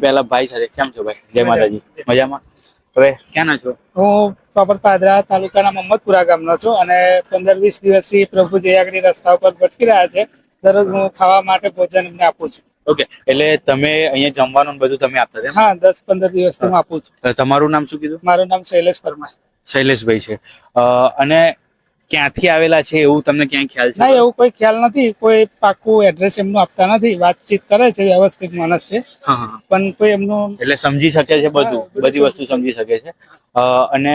પેલા ભાઈ સાથે કેમ છો ભાઈ? જય માતાજી. મજામાં? હવે ક્યાંના છો? હું પ્રોપર પાદરા તાલુકાના મમ્મદપુરા ગામનો છું અને પંદર વીસ દિવસથી પ્રભુ જયાગરી રસ્તા ઉપર ભટકી રહ્યા છે. દરરોજ હું ખાવા માટે ભોજન એમને આપું છું. ઓકે એટલે તમે અહીંયા જમવાનું બધું તમે આપતા હતા હા દસ પંદર દિવસથી હું આપું છું. તમારું નામ શું કીધું? મારું નામ શૈલેષ પરમાર. શૈલેષભાઈ છે. અને ક્યાંથી આવેલા છે એવું તમને ક્યાંય ખ્યાલ ના છે એવું કોઈ ખ્યાલ નથી. કોઈ પાકું એડ્રેસ એમનું આપતા નથી. વાતચીત કરે છે વ્યવસ્થિત માણસ છે. પણ કોઈ એમનું એટલે સમજી શકે છે બધું. બધી વસ્તુ સમજી શકે છે. અને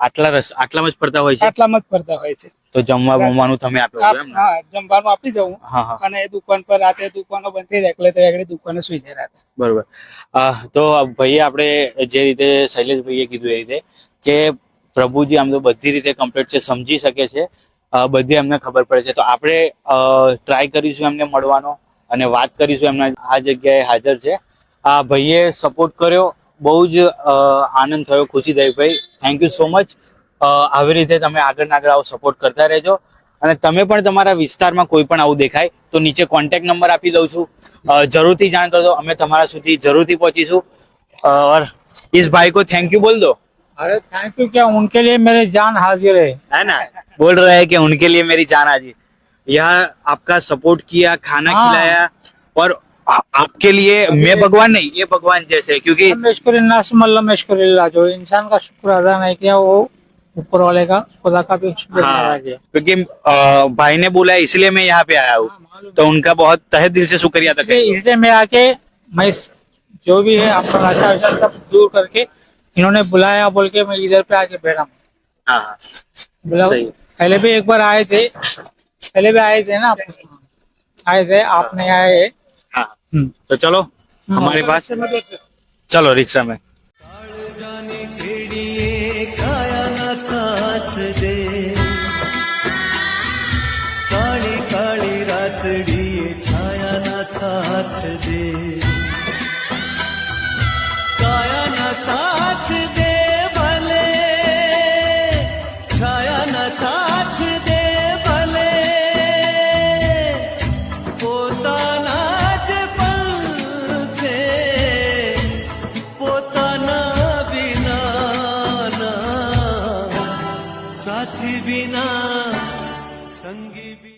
આટલા રસ આટલામાં જ ફરતા હોય છે? આટલામાં જ પડતા હોય છે. તો જમવા બમવાનું તમે આપો ને? હા જમવાનું આપી જવું અને એ દુકાન પર રાતે દુકાનો બંધ થઈ જાય એટલે તો આગળ દુકાને સુઈ જાય રાતે. બરોબર. તો ભાઈએ આપણે જે રીતે શૈલેષભાઈએ કીધું એ રીતે કે પ્રભુજી આમ તો બધી રીતે કમ્પ્લીટ છે, સમજી શકે છે. બધી એમને ખબર પડે છે. તો આપણે ટ્રાય કરીશું એમને મળવાનો અને વાત કરીશું એમને આ જગ્યાએ હાજર છે. આ ભાઈએ સપોર્ટ કર્યો. બહુ જ આનંદ થયો, ખુશી થઈ ભાઈ. થેન્ક યુ સો મચ આવી રીતે તમે આગળ આગળ આવો સપોર્ટ કરતા રહેજો. અને તમે પણ તમારા વિસ્તારમાં કોઈ પણ આવું દેખાય, તો નીચે કોન્ટેક્ટ નંબર આપી દઉં છું. જરૂરથી જાણ કરજો. અમે તમારા સુધી જરૂરથી પહોંચીશું. ઓર ઇસ ભાઈ કો થેન્ક યુ બોલ દો. अरे थैंक यू क्या उनके लिए मेरे जान हाजिर है? है ना? बोल रहे हैं कि उनके लिए मेरी जान हाजिर यहाँ आपका सपोर्ट किया खाना हाँ। खिलाया और आ- आपके लिए मैं भगवान नहीं ये भगवान जैसे है, क्योंकि जो इंसान का शुक्र अदा नहीं किया वो ऊपर वाले का खुदा का भी शुक्र हाँ, क्योंकि भाई ने बोला इसलिए मैं यहाँ पे आया हूँ। तो उनका बहुत तहे दिल से शुक्रिया अदा इसलिए मैं आके मैं जो भी है आपका नशा सब दूर करके इन्होंने बुलाया बोल के मैं इधर पे आके बैठा हूँ। हाँ, हाँ। पहले भी एक बार आए थे पहले भी आए थे ना आए थे आप नहीं आए। हाँ। हम्म। तो चलो हमारे पास हम्म। चलो रिक्शा में। काली काली छाया ना साथ दे। સાથી વિના સંગી